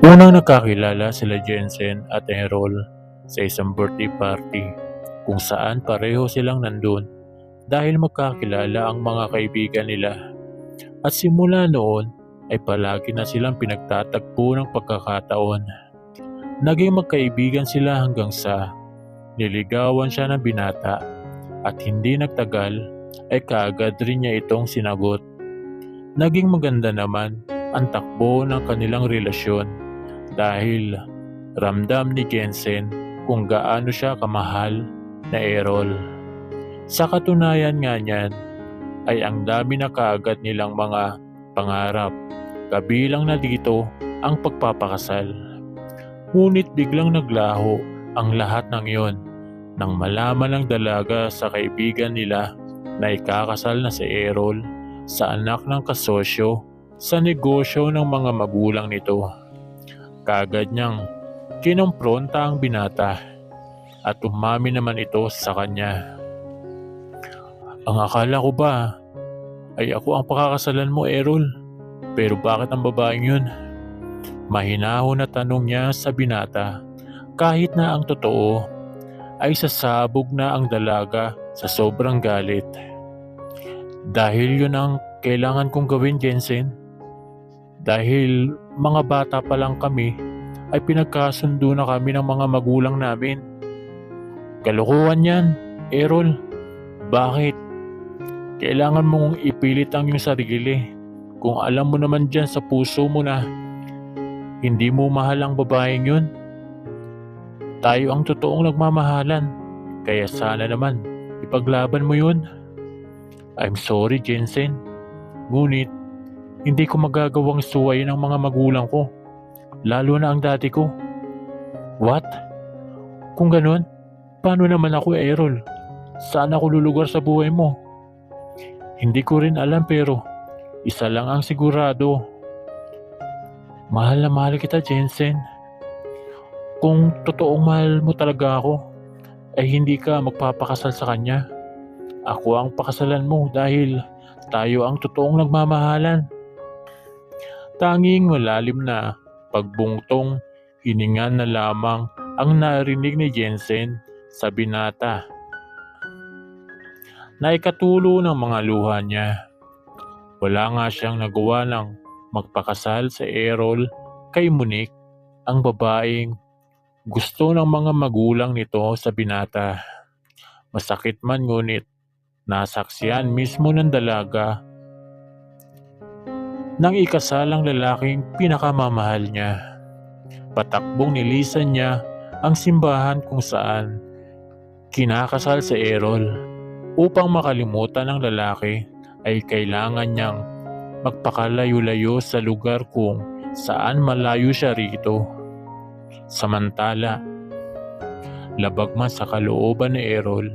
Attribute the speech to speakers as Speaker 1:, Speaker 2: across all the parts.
Speaker 1: Unang nakakilala sila Jensen at Errol sa isang birthday party kung saan pareho silang nandun dahil magkakilala ang mga kaibigan nila. At simula noon ay palagi na silang pinagtatagpo ng pagkakataon. Naging magkaibigan sila hanggang sa niligawan siya ng binata at hindi nagtagal ay kaagad rin niya itong sinagot. Naging maganda naman ang takbo ng kanilang relasyon dahil ramdam ni Jensen kung gaano siya kamahal na Errol. Sa katunayan nga niyan ay ang dami na kaagad nilang mga pangarap kabilang na dito ang pagpapakasal. Ngunit biglang naglaho ang lahat ng iyon nang malaman ng dalaga sa kaibigan nila na ikakasal na si Errol sa anak ng kasosyo sa negosyo ng mga magulang nito. Kagad niyang kinompronta ang binata at umami naman ito sa kanya. Ang akala ko ba ay ako ang pakakasalan mo Errol? Pero bakit ang babaeng yun? Mahinahon na tanong niya sa binata kahit na ang totoo ay sasabog na ang dalaga sa sobrang galit. Dahil yun ang kailangan kong gawin Jensen. Dahil mga bata pa lang kami ay pinagkasundo na kami ng mga magulang namin. Kalokohan yan, Errol. Bakit? Kailangan mong ipilit ang iyong sarili kung alam mo naman dyan sa puso mo na hindi mo mahal ang babaeng yun. Tayo ang totoong nagmamahalan. Kaya sana naman, ipaglaban mo yun. I'm sorry, Jensen. Ngunit, hindi ko magagawang suwayin ang mga magulang ko. Lalo na ang dati ko. What? Kung ganun, paano naman ako, Errol? Saan ako lulugar sa buhay mo? Hindi ko rin alam pero isa lang ang sigurado. Mahal na mahal kita, Jensen. Kung totoong mahal mo talaga ako, ay hindi ka magpapakasal sa kanya. Ako ang pakasalan mo dahil tayo ang totoong nagmamahalan. Tanging malalim na pagbungtong hiningan na lamang ang narinig ni Jensen sa binata. Naikatulo ng mga luha niya. Wala nga siyang nagawa ng magpakasal sa Errol kay Monique, ang babaeng gusto ng mga magulang nito sa binata. Masakit man ngunit nasaksiyan mismo ng dalaga ng ikasalang lalaking pinakamamahal niya. Patakbong nilisan niya ang simbahan kung saan kinakasal sa Errol. Upang makalimutan ng lalaki ay kailangan niyang magpakalayo-layo sa lugar kung saan malayo siya rito. Samantala, labag man sa kalooban ni Errol,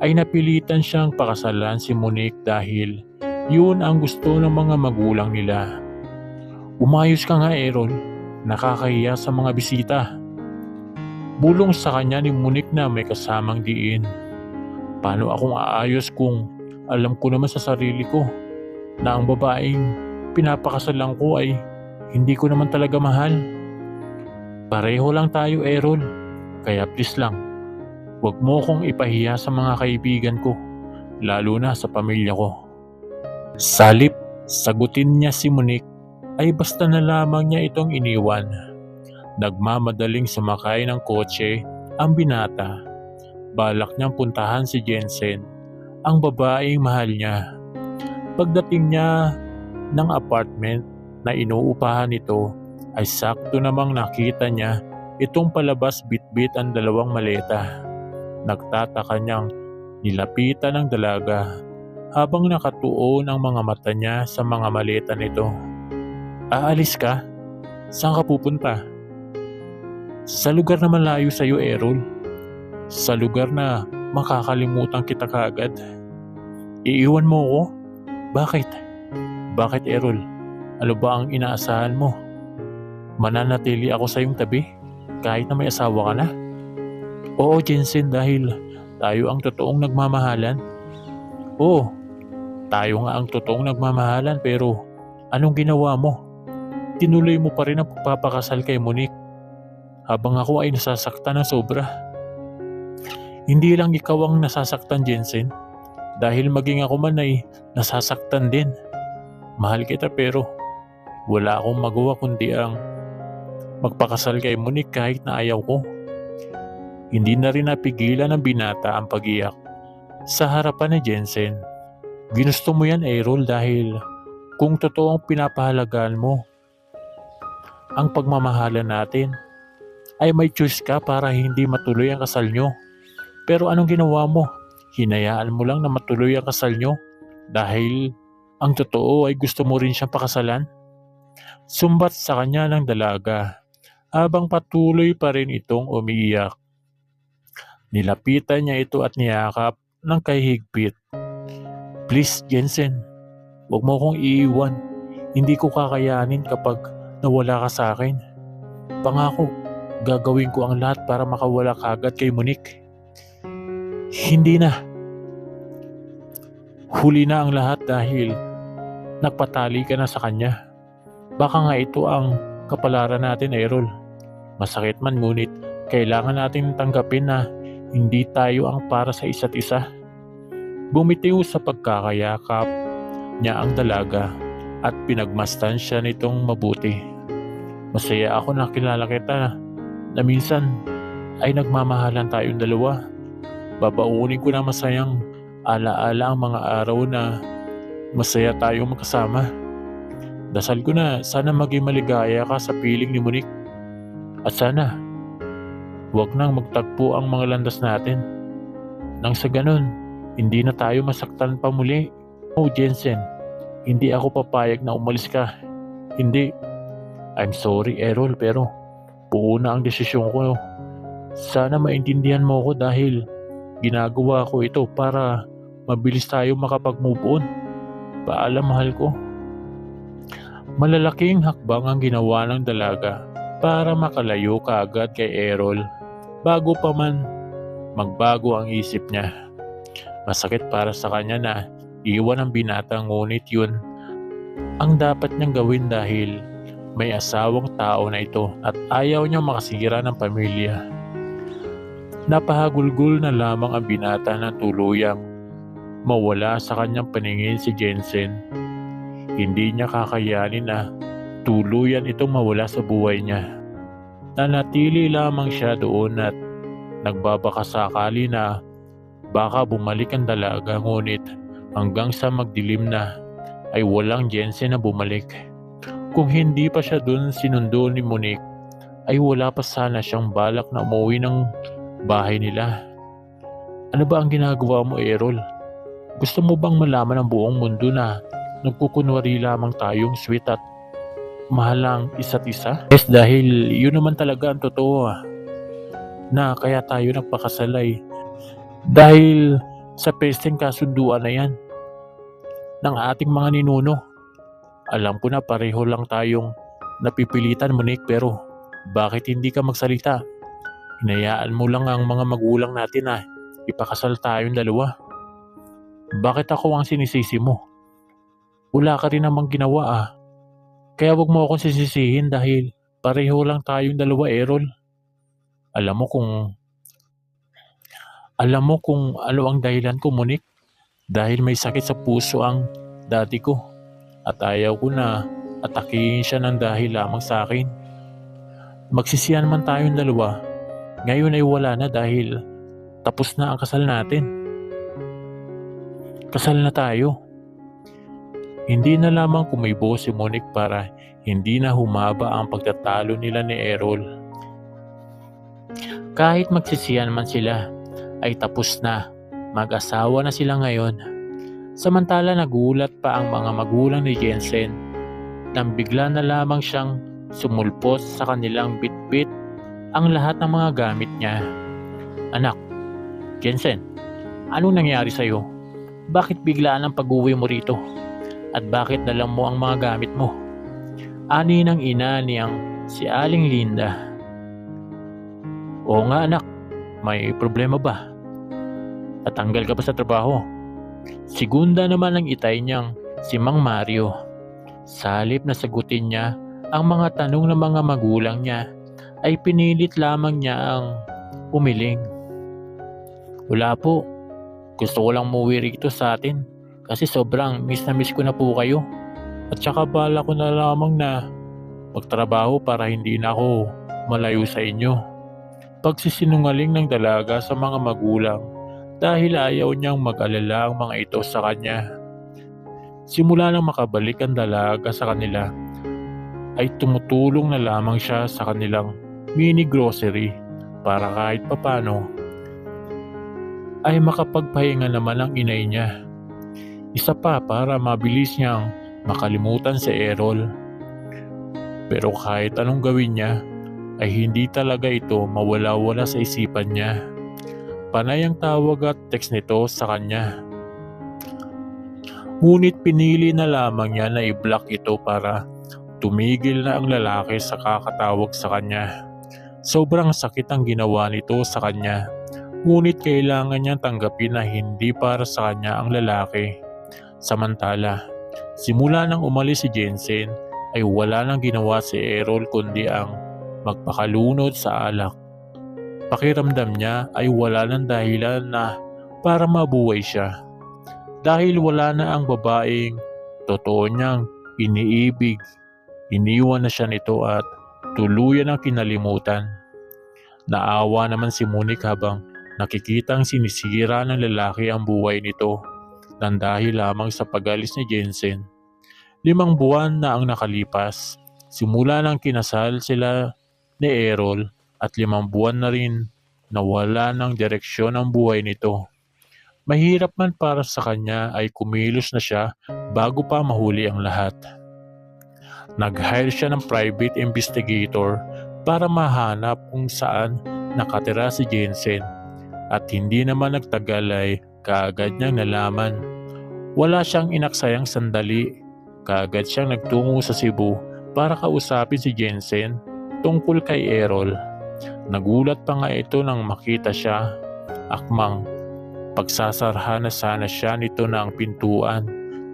Speaker 1: ay napilitan siyang pakasalan si Monique dahil yun ang gusto ng mga magulang nila. Umayos ka nga Errol, nakakahiya sa mga bisita. Bulong sa kanya ni Monique na may kasamang diin. Paano akong aayos kung alam ko naman sa sarili ko na ang babaeng pinapakasalan ko ay hindi ko naman talaga mahal. Pareho lang tayo, Errol. Kaya please lang, huwag mo kong ipahiya sa mga kaibigan ko, lalo na sa pamilya ko. Salip, sagutin niya si Monique ay basta na lamang niya itong iniwan. Nagmamadaling sumakay ng kotse ang binata balak niyang puntahan si Jensen, ang babaeng mahal niya. Pagdating niya ng apartment na inuupahan nito, ay sakto namang nakita niya itong palabas bitbit ang dalawang maleta. Nagtataka niyang nilapitan ng dalaga habang nakatuon ang mga mata niya sa mga maleta nito. Aalis ka? Saan ka pupunta? Sa lugar na malayo sa iyo, Errol sa lugar na makakalimutan kita kaagad. Iiwan mo ako? Bakit? Bakit Errol? Ano ba ang inaasahan mo? Mananatili ako sa iyong tabi kahit na may asawa ka na? Oo Jensen dahil tayo ang totoong nagmamahalan. Oo, tayo nga ang totoong nagmamahalan pero anong ginawa mo? itinuloy mo pa rin ang pagpapakasal kay Monique habang ako ay nasasaktan ng sobra. Hindi lang ikaw ang nasasaktan, Jensen. Dahil maging ako man ay nasasaktan din. Mahal kita pero wala akong magawa kundi ang magpakasal kay Monique kahit na ayaw ko. Hindi na rin napigilan ng binata ang pagiyak sa harapan ni Jensen. Ginusto mo yan, Errol, dahil kung totoo ang pinapahalagaan mo, ang pagmamahalan natin, ay may choice ka para hindi matuloy ang kasal nyo. Pero anong ginawa mo? Hinayaan mo lang na matuloy ang kasal nyo dahil ang totoo ay gusto mo rin siyang pakasalan? Sumbat sa kanya ng dalaga habang patuloy pa rin itong umiiyak. Nilapitan niya ito at niyakap ng kahigpit. Please, Jensen, huwag mo akong iiwan. Hindi ko kakayanin kapag nawala ka sa akin. Pangako, gagawin ko ang lahat para makawala ka agad kay Monique. Hindi na. Huli na ang lahat dahil nagpatali ka na sa kanya. Baka nga ito ang kapalaran natin, Errol. Masakit man ngunit kailangan natin tanggapin na hindi tayo ang para sa isa't isa. Bumitiw sa pagkakayakap niya ang dalaga at pinagmastan siya nitong mabuti. Masaya ako na kilala kita na minsan ay nagmamahalan tayong dalawa. Babaunin ko na masayang alaala ang mga araw na masaya tayong magkasama. Dasal ko na sana maging maligaya ka sa piling ni Monique. At sana, huwag nang magtagpo ang mga landas natin. Nang sa ganun, hindi na tayo masaktan pa muli. Oh Jensen, hindi ako papayag na umalis ka. Hindi. I'm sorry Errol pero buo na ang desisyon ko. Sana maintindihan mo ko dahil ginagawa ko ito para mabilis tayo makapag-move on. Paalam mahal ko. Malalaking hakbang ang ginawa ng dalaga para makalayo kaagad kay Errol bago pa man magbago ang isip niya. Masakit para sa kanya na iwan ang binata ngunit yun ang dapat niyang gawin dahil may asawang tao na ito at ayaw niyang makasira ng pamilya. Napahagulgul na lamang ang binata na tuluyang mawala sa kanyang paningin si Jensen. Hindi niya kakayanin na tuluyan itong mawala sa buhay niya. Nanatili lamang siya doon at nagbabakasakali na baka bumalik ang dalaga ngunit hanggang sa magdilim na ay walang Jensen na bumalik. Kung hindi pa siya doon sinundo ni Monique ay wala pa sana siyang balak na umuwi ng bahay nila. Ano ba ang ginagawa mo, Errol? Gusto mo bang malaman ang buong mundo na nagkukunwari lamang tayong sweet at mahalang isa't isa? Yes, dahil yun naman talaga ang totoo ah, na kaya tayo nagpakasalay. Dahil sa pesteng kasunduan na yan ng ating mga ninuno. Alam ko na pareho lang tayong napipilitan Monique pero bakit hindi ka magsalita? Hinayaan mo lang ang mga magulang natin na ipakasal tayong dalawa. Bakit ako ang sinisisi mo? Wala ka rin namang ginawa ah. Kaya wag mo akong sisisihin dahil pareho lang tayong dalawa, Errol. Alam mo kung... Alam mo kung ano ang dahilan ko, Monique. Dahil may sakit sa puso ang dati ko. At ayaw ko na atakihin siya ng dahil lamang sa akin. Magsisiyan man tayong dalawa. Ngayon ay wala na dahil tapos na ang kasal natin. Kasal na tayo. Hindi na lamang kumibo si Monique para hindi na humaba ang pagtatalo nila ni Errol. Kahit magsisiyan man sila, ay tapos na. Mag-asawa na sila ngayon. Samantala nagulat pa ang mga magulang ni Jensen nang bigla na lamang siyang sumulpot sa kanilang bitbit ang lahat ng mga gamit niya. Anak, Jensen, anong nangyari sa'yo? Bakit biglaan ang pag-uwi mo rito? At bakit dalang mo ang mga gamit mo? Ani ng ina niyang si Aling Linda. Oo nga anak, may problema ba? Natanggal ka ba sa trabaho? Segunda naman ang itay niyang si Mang Mario. Salip na sagutin niya ang mga tanong ng mga magulang niya ay pinilit lamang niya ang umiling. Wala po. Gusto ko lang muwi rito sa atin kasi sobrang miss na miss ko na po kayo. At saka bala ko na lamang na magtrabaho para hindi na ako malayo sa inyo. Pagsisinungaling ng dalaga sa mga magulang dahil ayaw niyang mag-alala ang mga ito sa kanya. Simula nang makabalik ang dalaga sa kanila, ay tumutulong na lamang siya sa kanilang mini grocery para kahit papano ay makapagpahinga naman ang inay niya. Isa pa para mabilis niyang makalimutan si Errol. Pero kahit anong gawin niya, ay hindi talaga ito mawala-wala sa isipan niya. Panay ang tawag at text nito sa kanya. Ngunit pinili na lamang niya na i-block ito para tumigil na ang lalaki sa kakatawag sa kanya. Sobrang sakit ang ginawa nito sa kanya. Ngunit kailangan niyang tanggapin na hindi para sa kanya ang lalaki. Samantala, simula nang umalis si Jensen ay wala nang ginawa si Errol kundi ang magpakalunod sa alak. Pakiramdam niya ay wala nang dahilan na para mabuhay siya. Dahil wala na ang babaeng totoo niyang iniibig, iniwan na siya nito at tuluyan ang kinalimutan. Naawa naman si Monique habang nakikitang sinisira ng lalaki ang buhay nito nang dahil lamang sa pagalis ni Jensen. Limang buwan na ang nakalipas, simula nang kinasal sila ni Errol at limang buwan na rin nawala ng direksyon ang buhay nito. Mahirap man para sa kanya ay kumilos na siya bago pa mahuli ang lahat. Nag-hire siya ng private investigator para mahanap kung saan nakatira si Jensen at hindi naman nagtagal ay kaagad niyang nalaman. Wala siyang inaksayang sandali, kaagad siyang nagtungo sa Cebu para kausapin si Jensen tungkol kay Errol. Nagulat pa nga ito nang makita siya, akmang pagsasarhan na sana siya nito na ang pintuan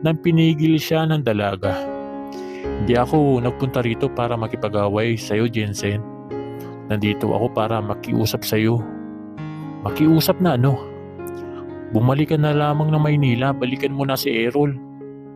Speaker 1: nang pinigil siya ng dalaga. Hindi ako nagpunta rito para makipag-away sa'yo, Jensen. Nandito ako para makiusap sa'yo. Makiusap na ano? Bumalik ka na lamang ng Maynila, balikan mo na si Errol.